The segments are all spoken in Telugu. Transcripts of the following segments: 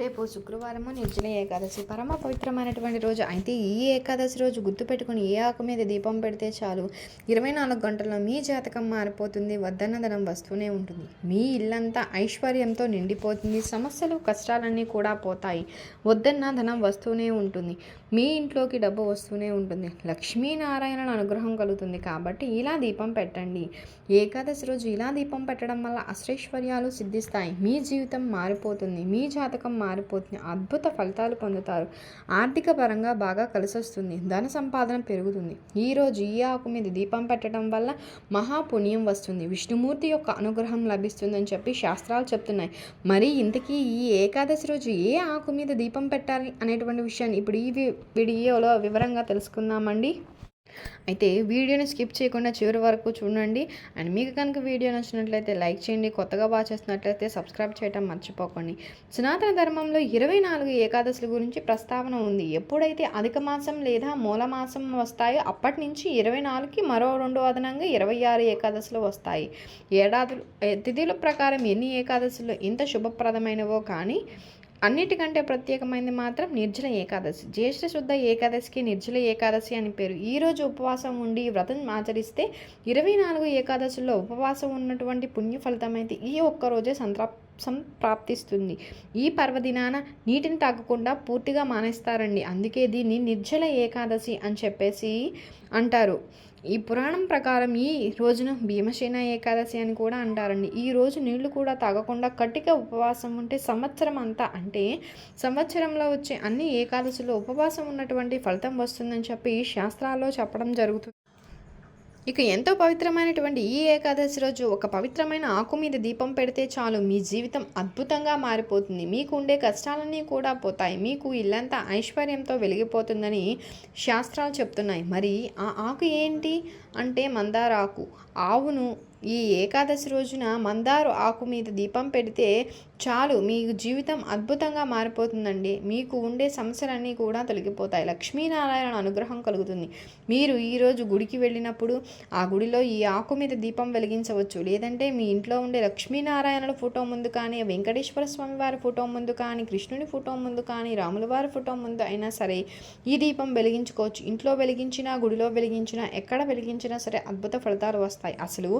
రేపు శుక్రవారము నిర్జల ఏకాదశి. పరమ పవిత్రమైనటువంటి రోజు. అయితే ఈ ఏకాదశి రోజు గుర్తుపెట్టుకుని ఏ ఆకు మీద దీపం పెడితే చాలు? ఇరవై నాలుగు గంటల్లో మీ జాతకం మారిపోతుంది వద్దన్న ధనం వస్తూనే ఉంటుంది. మీ ఇల్లంతా ఐశ్వర్యంతో నిండిపోతుంది సమస్యలు కష్టాలన్నీ కూడా పోతాయి. వద్దన్న ధనం వస్తూనే ఉంటుంది. మీ ఇంట్లోకి డబ్బు వస్తూనే ఉంటుంది. లక్ష్మీనారాయణ అనుగ్రహం కలుగుతుంది కాబట్టి ఇలా దీపం పెట్టండి. ఏకాదశి రోజు ఇలా దీపం పెట్టడం వల్ల అశ్రైశ్వర్యాలు సిద్ధిస్తాయి. మీ జీవితం మారిపోతుంది. మీ జాతకం మారిపోతుంది. అద్భుత ఫలితాలు పొందుతారు. ఆర్థిక పరంగా బాగా కలిసొస్తుంది. ధన సంపాదన పెరుగుతుంది. ఈరోజు ఈ ఆకు మీద దీపం పెట్టడం వల్ల మహాపుణ్యం వస్తుంది. విష్ణుమూర్తి యొక్క అనుగ్రహం లభిస్తుందని చెప్పి శాస్త్రాలు చెప్తున్నాయి. మరి ఇంతకీ ఈ ఏకాదశి రోజు ఏ ఆకు మీద దీపం పెట్టాలి అనేటువంటి విషయాన్ని ఇప్పుడు ఈ వీడియోలో వివరంగా తెలుసుకుందామండి. అయితే వీడియోని స్కిప్ చేయకుండా చివరి వరకు చూడండి. అండ్ మీకు కనుక వీడియో నచ్చినట్లయితే లైక్ చేయండి. కొత్తగా వాచ్ చేస్తున్నట్లయితే సబ్స్క్రైబ్ చేయడం మర్చిపోకండి. సనాతన ధర్మంలో ఇరవై నాలుగు ఏకాదశుల గురించి ప్రస్తావన ఉంది. ఎప్పుడైతే అధిక మాసం లేదా మూల మాసం వస్తాయో అప్పటి నుంచి ఇరవై నాలుగుకి మరో రెండు అదనంగా ఇరవై ఆరు ఏకాదశులు వస్తాయి. ఏడాదులు ఏ- తిథుల ప్రకారం ఎన్ని ఏకాదశులు ఎంత శుభప్రదమైనవో కానీ అన్నిటికంటే ప్రత్యేకమైనది మాత్రం నిర్జల ఏకాదశి. జ్యేష్ఠ శుద్ధ ఏకాదశికి నిర్జల ఏకాదశి అని పేరు. ఈ రోజు ఉపవాసం ఉండి వ్రతం ఆచరిస్తే ఇరవై నాలుగు ఏకాదశుల్లో ఉపవాసం ఉన్నటువంటి పుణ్య ఫలితం అయితే ఈ ఒక్క రోజే ప్రాప్తిస్తుంది ఈ పర్వదినాన నీటిని తాగకుండా పూర్తిగా మానేస్తారండి. అందుకే దీన్ని నిర్జల ఏకాదశి అని చెప్పేసి అంటారు. ఈ పురాణం ప్రకారం ఈ రోజున భీమసేన ఏకాదశి అని కూడా అంటారండి. ఈ రోజు నీళ్ళు కూడా తాగకుండా కట్టిక ఉపవాసం ఉంటే సంవత్సరం అంతా అంటే సంవత్సరంలో వచ్చే అన్ని ఏకాదశిలో ఉపవాసం ఉన్నటువంటి ఫలితం వస్తుందని చెప్పి శాస్త్రాల్లో చెప్పడం జరుగుతుంది. ఇక ఎంతో పవిత్రమైనటువంటి ఈ ఏకాదశి రోజు ఒక పవిత్రమైన ఆకు మీద దీపం పెడితే చాలు. మీ జీవితం అద్భుతంగా మారిపోతుంది. మీకు ఉండే కష్టాలన్నీ కూడా పోతాయి. మీకు ఇల్లంతా ఐశ్వర్యంతో వెలిగిపోతుందని శాస్త్రాలు చెప్తున్నాయి. మరి ఆ ఆకు ఏంటి? అంటే మందార ఆకు ఆవును ఈ ఏకాదశి రోజున మందారు ఆకు మీద దీపం పెడితే చాలు మీ జీవితం అద్భుతంగా మారిపోతుందండి. మీకు ఉండే సమస్యలన్నీ కూడా తొలగిపోతాయి. లక్ష్మీనారాయణ అనుగ్రహం కలుగుతుంది. మీరు ఈరోజు గుడికి వెళ్ళినప్పుడు ఆ గుడిలో ఈ ఆకు మీద దీపం వెలిగించవచ్చు. లేదంటే మీ ఇంట్లో ఉండే లక్ష్మీనారాయణుల ఫోటో ముందు కానీ వెంకటేశ్వర స్వామి వారి ఫోటో ముందు కానీ కృష్ణుని ఫోటో ముందు కానీ రాముల వారి ఫోటో ముందు అయినా సరే ఈ దీపం వెలిగించుకోవచ్చు. ఇంట్లో వెలిగించినా గుడిలో వెలిగించినా ఎక్కడ వెలిగించినా సరే అద్భుత ఫలితాలు వస్తాయి. అసలు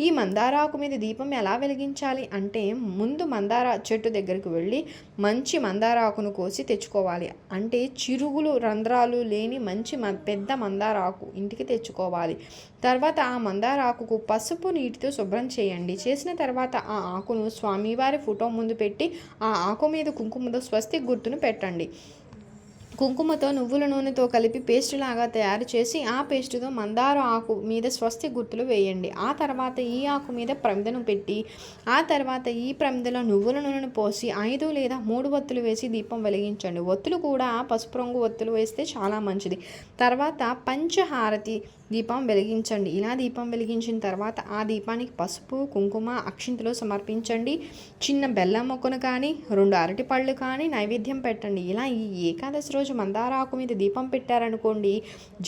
ఈ మందారాకు మీద దీపం ఎలా వెలిగించాలి అంటే ముందు మందార చెట్టు దగ్గరికి వెళ్ళి మంచి మందార ఆకును కోసి తెచ్చుకోవాలి. అంటే చిరుగులు రంధ్రాలు లేని మంచి మ పెద్ద మందార ఆకు ఇంటికి తెచ్చుకోవాలి. తర్వాత ఆ మందార ఆకుకు పసుపు నీటితో శుభ్రం చేయండి. చేసిన తర్వాత ఆ ఆకును స్వామివారి ఫోటో ముందు పెట్టి ఆ ఆకు మీద కుంకుమతో స్వస్తి గుర్తును పెట్టండి. కుంకుమతో నువ్వుల నూనెతో కలిపి పేస్ట్ లాగా తయారు చేసి ఆ పేస్టుతో మందార ఆకు మీద స్వస్తి గుర్తులు వేయండి. ఆ తర్వాత ఈ ఆకు మీద ప్రమిదను పెట్టి ఆ తర్వాత ఈ ప్రమిదలో నువ్వుల నూనెను పోసి ఐదు లేదా మూడు ఒత్తులు వేసి దీపం వెలిగించండి. ఒత్తులు కూడా పసుపు రంగు ఒత్తులు వేస్తే చాలా మంచిది. తర్వాత పంచహారతి దీపం వెలిగించండి. ఇలా దీపం వెలిగించిన తర్వాత ఆ దీపానికి పసుపు కుంకుమ అక్షింతలు సమర్పించండి. చిన్న బెల్లం మొక్కను కానీ రెండు అరటి పళ్ళు కానీ నైవేద్యం పెట్టండి. ఇలా ఈ ఏకాదశి రోజు రోజు ఆకు మీద దీపం పెట్టారనుకోండి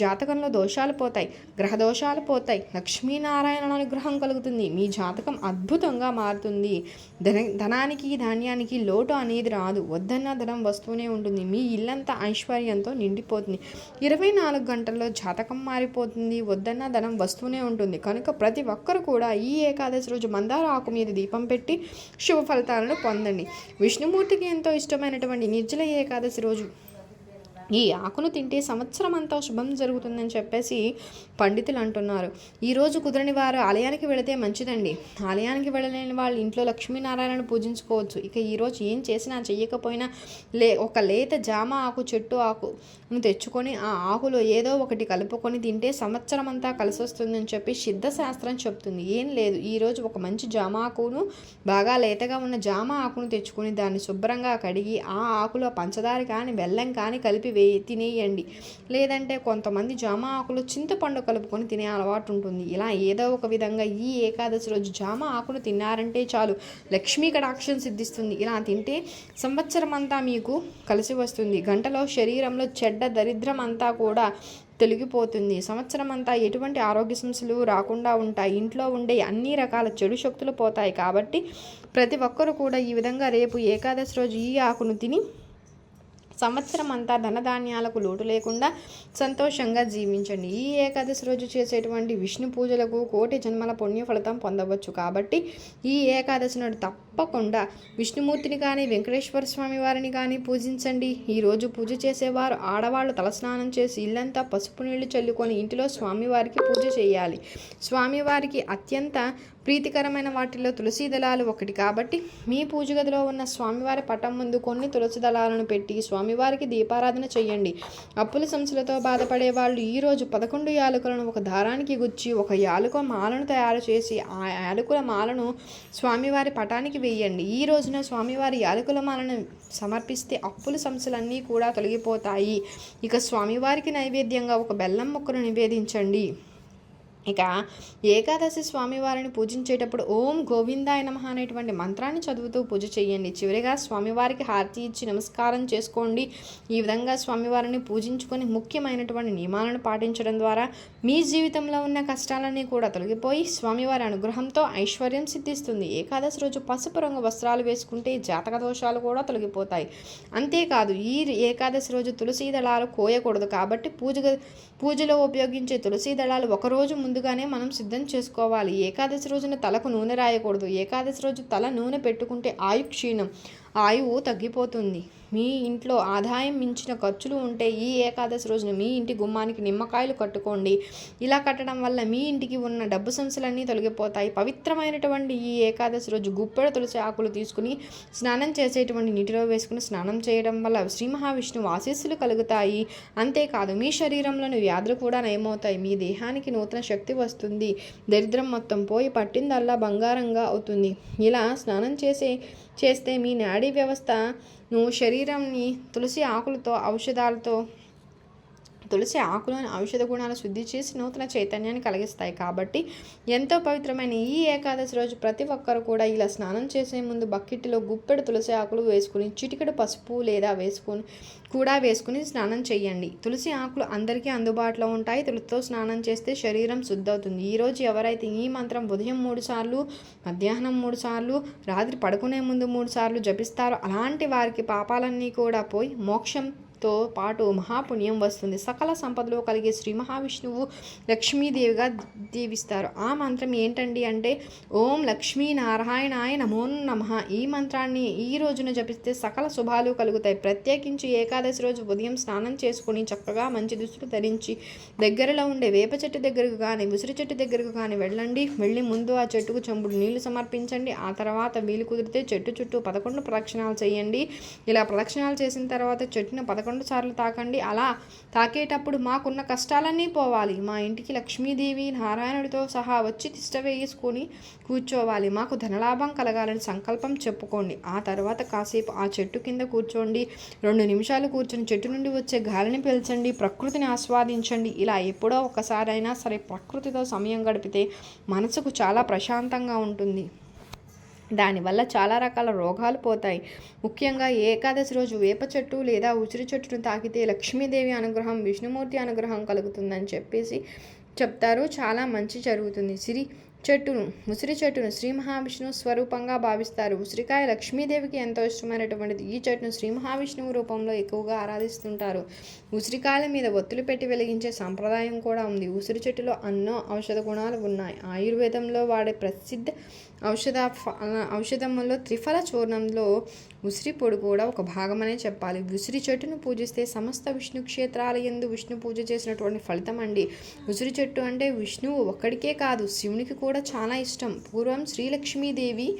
జాతకంలో దోషాలు పోతాయి గ్రహ దోషాలు పోతాయి లక్ష్మీనారాయణ అనుగ్రహం కలుగుతుంది మీ జాతకం అద్భుతంగా మారుతుంది. ధన ధనానికి ధాన్యానికి లోటు అనేది రాదు వద్దన్న ధనం వస్తూనే ఉంటుంది మీ ఇల్లంతా ఐశ్వర్యంతో నిండిపోతుంది. ఇరవై నాలుగు గంటల్లో జాతకం మారిపోతుంది వద్దన్న ధనం వస్తూనే ఉంటుంది. కనుక ప్రతి ఒక్కరు కూడా ఈ ఏకాదశి రోజు మందార ఆకు మీద దీపం పెట్టి శుభ ఫలితాలను పొందండి. విష్ణుమూర్తికి ఎంతో ఇష్టమైనటువంటి నిర్జల ఏకాదశి రోజు. ఈ ఆకును తింటే సంవత్సరం అంతా శుభం జరుగుతుందని చెప్పేసి పండితులు అంటున్నారు. ఈరోజు కుదరని వారు ఆలయానికి వెళితే మంచిదండి. ఆలయానికి వెళ్ళలేని వాళ్ళు ఇంట్లో లక్ష్మీనారాయణను పూజించుకోవచ్చు. ఇక ఈరోజు ఏం చేసినా చెయ్యకపోయినా లే ఒక లేత జామ ఆకు చెట్టు ఆకును తెచ్చుకొని ఆ ఆకులో ఏదో ఒకటి కలుపుకొని తింటే సంవత్సరం అంతా కలిసి వస్తుందని చెప్పి సిద్ధశాస్త్రం చెప్తుంది. ఏం లేదు. ఈరోజు ఒక మంచి జామ ఆకును బాగా లేతగా ఉన్న జామ ఆకును తెచ్చుకొని దాన్ని శుభ్రంగా కడిగి ఆ ఆకులో పంచదార కానీ బెల్లం కానీ కలిపి వే తినేయండి. లేదంటే కొంతమంది జామ ఆకులు చింతపండు కలుపుకొని తినే అలవాటు ఉంటుంది. ఇలా ఏదో ఒక విధంగా ఈ ఏకాదశి రోజు జామ ఆకులు తిన్నారంటే చాలు. లక్ష్మీ కటాక్షం సిద్ధిస్తుంది. ఇలా తింటే సంవత్సరం అంతా మీకు కలిసి వస్తుంది. గంటలో శరీరంలో చెడ్డ దరిద్రం అంతా కూడా తొలగిపోతుంది. సంవత్సరం అంతా ఎటువంటి ఆరోగ్య సమస్యలు రాకుండా ఉంటాయి. ఇంట్లో ఉండే అన్ని రకాల చెడు శక్తులు పోతాయి. కాబట్టి ప్రతి ఒక్కరూ కూడా ఈ విధంగా రేపు ఏకాదశి రోజు ఈ ఆకును తిని సంవత్సరం అంతా ధనధాన్యాలకు లోటు లేకుండా సంతోషంగా జీవించండి. ఈ ఏకాదశి రోజు చేసేటువంటి విష్ణు పూజలకు కోటి జన్మల పుణ్య ఫలితం పొందవచ్చు. కాబట్టి ఈ ఏకాదశి నాడు తప్పకుండా విష్ణుమూర్తిని కానీ వెంకటేశ్వర స్వామి వారిని కానీ పూజించండి. ఈరోజు పూజ చేసేవారు ఆడవాళ్ళు తలస్నానం చేసి ఇల్లంతా పసుపు నీళ్ళు చల్లుకొని ఇంటిలో స్వామివారికి పూజ చేయాలి. స్వామివారికి అత్యంత ప్రీతికరమైన వాటిల్లో తులసి దళాలు ఒకటి. కాబట్టి మీ పూజ గదిలో ఉన్న స్వామివారి పటం ముందు కొన్ని తులసి దళాలను పెట్టి స్వామి స్వామివారికి దీపారాధన చేయండి అప్పుల సమస్యలతో బాధపడే వాళ్ళు ఈరోజు పదకొండు యాలకులను ఒక దారానికి గుచ్చి ఒక యాలుక మాలను తయారు చేసి ఆ యాలకుల మాలను స్వామివారి పటానికి వేయండి. ఈ రోజున స్వామివారి యాలకుల మాలను సమర్పిస్తే అప్పుల సమస్యలన్నీ కూడా తొలగిపోతాయి. ఇక స్వామివారికి నైవేద్యంగా ఒక బెల్లం ముక్కను నివేదించండి. ఇక ఏకాదశి స్వామివారిని పూజించేటప్పుడు ఓం గోవిందాయ నమ అనేటువంటి మంత్రాన్ని చదువుతూ పూజ చేయండి. చివరిగా స్వామివారికి హారతి ఇచ్చి నమస్కారం చేసుకోండి. ఈ విధంగా స్వామివారిని పూజించుకొని ముఖ్యమైనటువంటి నియమాలను పాటించడం ద్వారా మీ జీవితంలో ఉన్న కష్టాలన్నీ కూడా తొలగిపోయి స్వామివారి అనుగ్రహంతో ఐశ్వర్యం సిద్ధిస్తుంది. ఏకాదశి రోజు పసుపు రంగు వస్త్రాలు వేసుకుంటే జాతక దోషాలు కూడా తొలగిపోతాయి. అంతేకాదు ఈ ఏకాదశి రోజు తులసి దళాలు కోయకూడదు కాబట్టి పూజ పూజలో ఉపయోగించే తులసి దళాలు ఒకరోజు ముందుగానే మనం సిద్ధం చేసుకోవాలి. ఏకాదశి రోజున తలకు నూనె రాయకూడదు. ఏకాదశి రోజు తల నూనె పెట్టుకుంటే ఆయు క్షీణం ఆయువు తగ్గిపోతుంది. మీ ఇంట్లో ఆదాయం మించిన ఖర్చులు ఉంటే ఈ ఏకాదశి రోజున మీ ఇంటి గుమ్మానికి నిమ్మకాయలు కట్టుకోండి. ఇలా కట్టడం వల్ల మీ ఇంటికి ఉన్న డబ్బు సమస్యలన్నీ తొలగిపోతాయి. పవిత్రమైనటువంటి ఈ ఏకాదశి రోజు గుప్పెడ తులసి ఆకులు తీసుకుని స్నానం చేసేటువంటి నీటిలో వేసుకుని స్నానం చేయడం వల్ల శ్రీ మహావిష్ణువు ఆశీస్సులు కలుగుతాయి. అంతేకాదు మీ శరీరంలోని వ్యాధులు కూడా నయమవుతాయి. మీ దేహానికి నూతన శక్తి వస్తుంది. దరిద్రం మొత్తం పోయి పట్టిందల్లా బంగారంగా అవుతుంది. ఇలా స్నానం చేసే చేస్తే మీ నాడీ వ్యవస్థను శరీరంని తులసి ఆకులతో ఔషధాలతో తులసి ఆకులను ఔషధ గుణాలు శుద్ధి చేసి నూతన చైతన్యాన్ని కలిగిస్తాయి. కాబట్టి ఎంతో పవిత్రమైన ఈ ఏకాదశి రోజు ప్రతి ఒక్కరు కూడా ఇలా స్నానం చేసే ముందు బకెట్లో గుప్పెడు తులసి ఆకులు వేసుకుని చిటికెడు పసుపు లేదా వేసుకుని కూడా వేసుకుని స్నానం చేయండి. తులసి ఆకులు అందరికీ అందుబాటులో ఉంటాయి. తులసితో స్నానం చేస్తే శరీరం శుద్ధవుతుంది. ఈరోజు ఎవరైతే ఈ మంత్రం ఉదయం మూడు సార్లు మధ్యాహ్నం మూడు సార్లు రాత్రి పడుకునే ముందు మూడు సార్లు జపిస్తారో అలాంటి వారికి పాపాలన్నీ కూడా పోయి మోక్షం తో పాటు మహాపుణ్యం వస్తుంది. సకల సంపదలో కలిగే శ్రీ మహావిష్ణువు లక్ష్మీదేవిగా దీవిస్తారు. ఆ మంత్రం ఏంటండి అంటే ఓం లక్ష్మీ నారాయణాయ నమో నమ. ఈ మంత్రాన్ని ఈ రోజున జపిస్తే సకల శుభాలు కలుగుతాయి. ప్రత్యేకించి ఏకాదశి రోజు ఉదయం స్నానం చేసుకుని చక్కగా మంచి దుస్తులు ధరించి దగ్గరలో ఉండే వేప చెట్టు దగ్గరకు కానీ ఉసిరి చెట్టు దగ్గరకు కానీ వెళ్ళండి. వెళ్ళి ముందు ఆ చెట్టుకు చెంబుడు నీళ్ళు సమర్పించండి. ఆ తర్వాత వీలు కుదిరితే చెట్టు చుట్టూ పదకొండు ప్రదక్షిణాలు చేయండి. ఇలా ప్రదక్షిణాలు చేసిన తర్వాత చెట్టును పదకొండు సార్లు తాకండి. అలా తాకేటప్పుడు మాకున్న కష్టాలన్నీ పోవాలి. మా ఇంటికి లక్ష్మీదేవి నారాయణుడితో సహా వచ్చి తిష్ట వేసుకొని కూర్చోవాలి. మాకు ధనలాభం కలగాలని సంకల్పం చెప్పుకోండి. ఆ తర్వాత కాసేపు ఆ చెట్టు కింద కూర్చోండి. రెండు నిమిషాలు కూర్చొని చెట్టు నుండి వచ్చే గాలిని పీల్చండి. ప్రకృతిని ఆస్వాదించండి. ఇలా ఎప్పుడో ఒకసారైనా సరే ప్రకృతితో సమయం గడిపితే మనసుకు చాలా ప్రశాంతంగా ఉంటుంది. దానివల్ల చాలా రకాల రోగాలు పోతాయి. ముఖ్యంగా ఏకాదశి రోజు వేప చెట్టు లేదా ఉసిరి చెట్టును తాకితే లక్ష్మీదేవి అనుగ్రహం విష్ణుమూర్తి అనుగ్రహం కలుగుతుందని చెప్పేసి చెప్తారు. చాలా మంచి జరుగుతుంది. సిరి చెట్టును ఉసిరి చెట్టును శ్రీ మహావిష్ణువు స్వరూపంగా భావిస్తారు. ఉసిరికాయ లక్ష్మీదేవికి ఎంతో ఇష్టమైనటువంటిది. ఈ చెట్టును శ్రీ మహావిష్ణువు రూపంలో ఎక్కువగా ఆరాధిస్తుంటారు. ఉసిరికాయల మీద ఒత్తులు పెట్టి వెలిగించే సాంప్రదాయం కూడా ఉంది. ఉసిరి చెట్టులో ఎన్నో ఔషధ గుణాలు ఉన్నాయి. ఆయుర్వేదంలో వాడే ప్రసిద్ధ ఔషధ ఔషధములో త్రిఫల చూర్ణంలో ఉసిరి పొడి కూడా ఒక భాగమనే చెప్పాలి. ఉసిరి చెట్టును పూజిస్తే సమస్త విష్ణు క్షేత్రాల ఎందు విష్ణు పూజ చేసినటువంటి ఫలితం అండి. ఉసిరి చెట్టు అంటే విష్ణువు ఒక్కడికే కాదు శివునికి కూడా చాలా ఇష్టం. పూర్వం శ్రీలక్ష్మీదేవి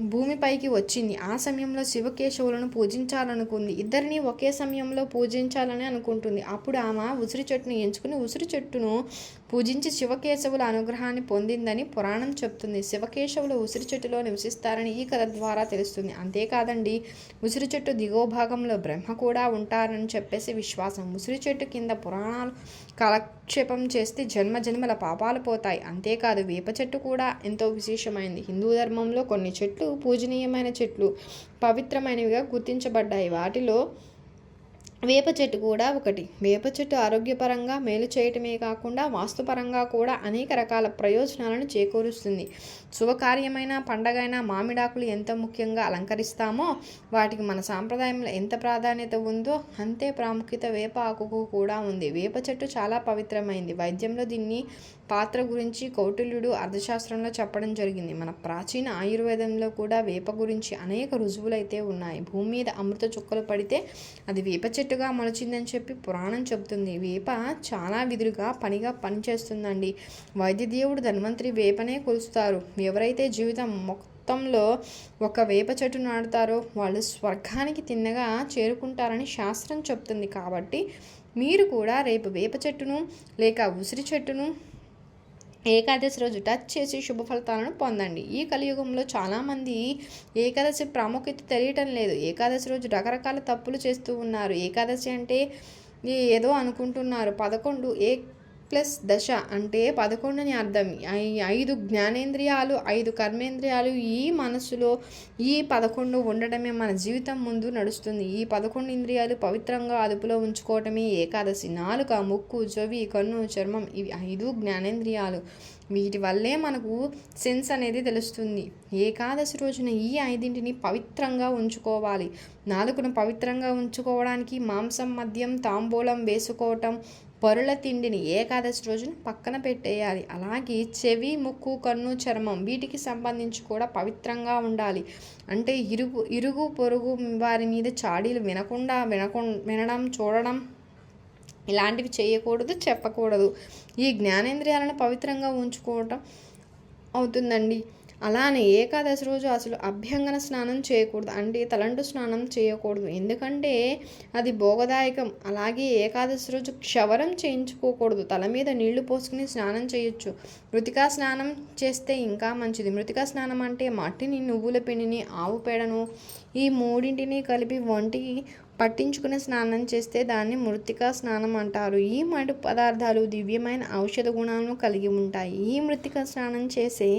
భూమిపైకి వచ్చింది. ఆ సమయంలో శివకేశవులను పూజించాలనుకుంది. ఇద్దరిని ఒకే సమయంలో పూజించాలని అనుకుంటుంది. అప్పుడు ఆమె ఉసిరి చెట్టును ఎంచుకుని ఉసిరి చెట్టును పూజించి శివకేశవుల అనుగ్రహాన్ని పొందిందని పురాణం చెప్తుంది. శివకేశవులు ఉసిరి చెట్టులో నివసిస్తారని ఈ కథ ద్వారా తెలుస్తుంది. అంతేకాదండి ఉసిరి చెట్టు దిగువ భాగంలో బ్రహ్మ కూడా ఉంటారని చెప్పేసి విశ్వాసం. ఉసిరి చెట్టు కింద పురాణాలు కాలక్షేపం చేస్తే జన్మ జన్మల పాపాలు పోతాయి. అంతేకాదు వేప చెట్టు కూడా ఎంతో విశేషమైంది. హిందూ ధర్మంలో కొన్ని చెట్లు పూజనీయమైన చెట్లు పవిత్రమైనవిగా గుర్తించబడ్డాయి. వాటిలో వేప చెట్టు కూడా ఒకటి. వేప చెట్టు ఆరోగ్యపరంగా మేలు చేయటమే కాకుండా వాస్తుపరంగా కూడా అనేక రకాల ప్రయోజనాలను చేకూరుస్తుంది. శుభకార్యమైన పండగైన మామిడాకులు ఎంత ముఖ్యంగా అలంకరిస్తామో వాటికి మన సాంప్రదాయంలో ఎంత ప్రాధాన్యత ఉందో అంతే ప్రాముఖ్యత వేప ఆకుకు కూడా ఉంది. వేప చెట్టు చాలా పవిత్రమైంది. వైద్యంలో దీన్ని పాత్ర గురించి కౌటిల్యుడు అర్థశాస్త్రంలో చెప్పడం జరిగింది. మన ప్రాచీన ఆయుర్వేదంలో కూడా వేప గురించి అనేక రుజువులైతే ఉన్నాయి. భూమి మీద అమృత చుక్కలు పడితే అది వేప చెట్టుగా మొలచిందని చెప్పి పురాణం చెబుతుంది. వేప చాలా విధులుగా పనిగా పనిచేస్తుందండి. వైద్య దేవుడు ధన్వంతరి వేపనే కొలుస్తారు. ఎవరైతే జీవితం మొత్తంలో ఒక వేప చెట్టు నాటుతారో వాళ్ళు స్వర్గానికి తిన్నగా చేరుకుంటారని శాస్త్రం చెప్తుంది కాబట్టి మీరు కూడా రేపు వేప చెట్టును లేక ఉసిరి చెట్టును ఏకాదశి రోజు టచ్ చేసి శుభ ఫలితాలను పొందండి. ఈ కలియుగంలో చాలామంది ఏకాదశి ప్రాముఖ్యత తెలియటం లేదు. ఏకాదశి రోజు రకరకాల తప్పులు చేస్తూ ఉన్నారు. ఏకాదశి అంటే ఏదో అనుకుంటున్నారు. పదకొండు ఏ ప్లస్ దశ అంటే పదకొండుని అర్థం. ఐదు జ్ఞానేంద్రియాలు ఐదు కర్మేంద్రియాలు ఈ మనసులో ఈ పదకొండు ఉండటమే మన జీవితం ముందు నడుస్తుంది. ఈ పదకొండు ఇంద్రియాలు పవిత్రంగా అదుపులో ఉంచుకోవటమే ఏకాదశి. నాలుక ముక్కు చెవి కన్ను చర్మం ఇవి ఐదు జ్ఞానేంద్రియాలు. వీటి వల్లే మనకు సెన్స్ అనేది తెలుస్తుంది. ఏకాదశి రోజున ఈ ఐదింటిని పవిత్రంగా ఉంచుకోవాలి. నాలుగును పవిత్రంగా ఉంచుకోవడానికి మాంసం మద్యం తాంబూలం వేసుకోవటం పరుల తిండిని ఏకాదశి రోజున పక్కన పెట్టేయాలి. అలాగే చెవి ముక్కు కన్ను చర్మం వీటికి సంబంధించి కూడా పవిత్రంగా ఉండాలి. అంటే ఇరుగు ఇరుగు పొరుగు వారి మీద చాడీలు వినకుండా వినకు వినడం చూడడం ఇలాంటివి చేయకూడదు చెప్పకూడదు. ఈ జ్ఞానేంద్రియాలను పవిత్రంగా ఉంచుకోవటం అవుతుందండి. అలానే ఏకాదశి రోజు అసలు అభ్యంగన స్నానం చేయకూడదు. అంటే తలంటు స్నానం చేయకూడదు. ఎందుకంటే అది భోగదాయకం. అలాగే ఏకాదశి రోజు క్షవరం చేయించుకోకూడదు. తల మీద నీళ్ళు పోసుకుని స్నానం చేయొచ్చు. మృతికా స్నానం చేస్తే ఇంకా మంచిది. మృతికా స్నానం అంటే మట్టిని నువ్వుల పిండిని ఆవు పేడను ఈ మూడింటిని కలిపి వంటికి పట్టించుకుని స్నానం చేస్తే దాన్ని మృతికా స్నానం అంటారు. ఈ మడి పదార్థాలు దివ్యమైన ఔషధ గుణాలను కలిగి ఉంటాయి. ఈ మృతికా స్నానం చేసే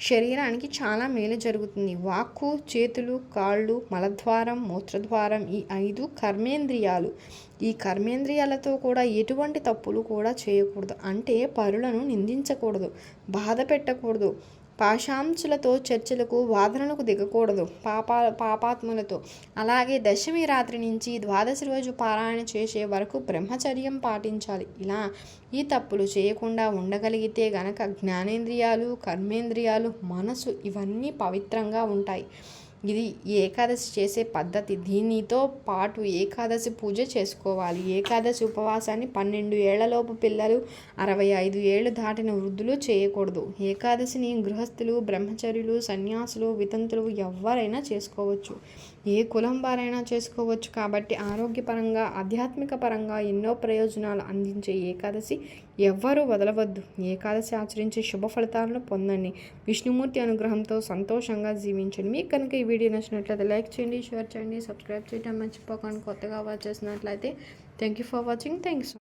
శరీరానికి చాలా మేలు జరుగుతుంది. వాక్కు చేతులు కాళ్ళు మలద్వారం మూత్రద్వారం ఈ ఐదు కర్మేంద్రియాలు. ఈ కర్మేంద్రియాలతో కూడా ఎటువంటి తప్పులు కూడా చేయకూడదు. అంటే పరులను నిందించకూడదు బాధ పెట్టకూడదు. పాశాంశులతో చర్చలకు వాదనలకు దిగకూడదు. పాపా పాపాత్ములతో. అలాగే దశమి రాత్రి నుంచి ద్వాదశి రోజు పారాయణ చేసే వరకు బ్రహ్మచర్యం పాటించాలి. ఇలా ఈ తప్పులు చేయకుండా ఉండగలిగితే గనక జ్ఞానేంద్రియాలు కర్మేంద్రియాలు మనసు ఇవన్నీ పవిత్రంగా ఉంటాయి. ఇది ఏకాదశి చేసే పద్ధతి. దీనితో పాటు ఏకాదశి పూజ చేసుకోవాలి. ఏకాదశి ఉపవాసాన్ని పన్నెండు ఏళ్ళలోపు పిల్లలు అరవై ఐదు ఏళ్ళు దాటిన వృద్ధులు చేయకూడదు. ఏకాదశిని గృహస్థులు బ్రహ్మచర్యులు సన్యాసులు వితంతులు ఎవరైనా చేసుకోవచ్చు. ఏ కులం వారైనా చేసుకోవచ్చు. కాబట్టి ఆరోగ్యపరంగా ఆధ్యాత్మిక పరంగా ఎన్నో ప్రయోజనాలు అందించే ఏకాదశి ఎవ్వరూ వదలవద్దు. ఏకాదశి ఆచరించే శుభ ఫలితాలను పొందండి. విష్ణుమూర్తి అనుగ్రహంతో సంతోషంగా జీవించండి. మీకు కనుక ఈ వీడియో నచ్చినట్లయితే లైక్ చేయండి షేర్ చేయండి సబ్స్క్రైబ్ చేయడం మర్చిపోకండి. కొత్తగా వాచ్ చేసినట్లయితే thank you for watching thanks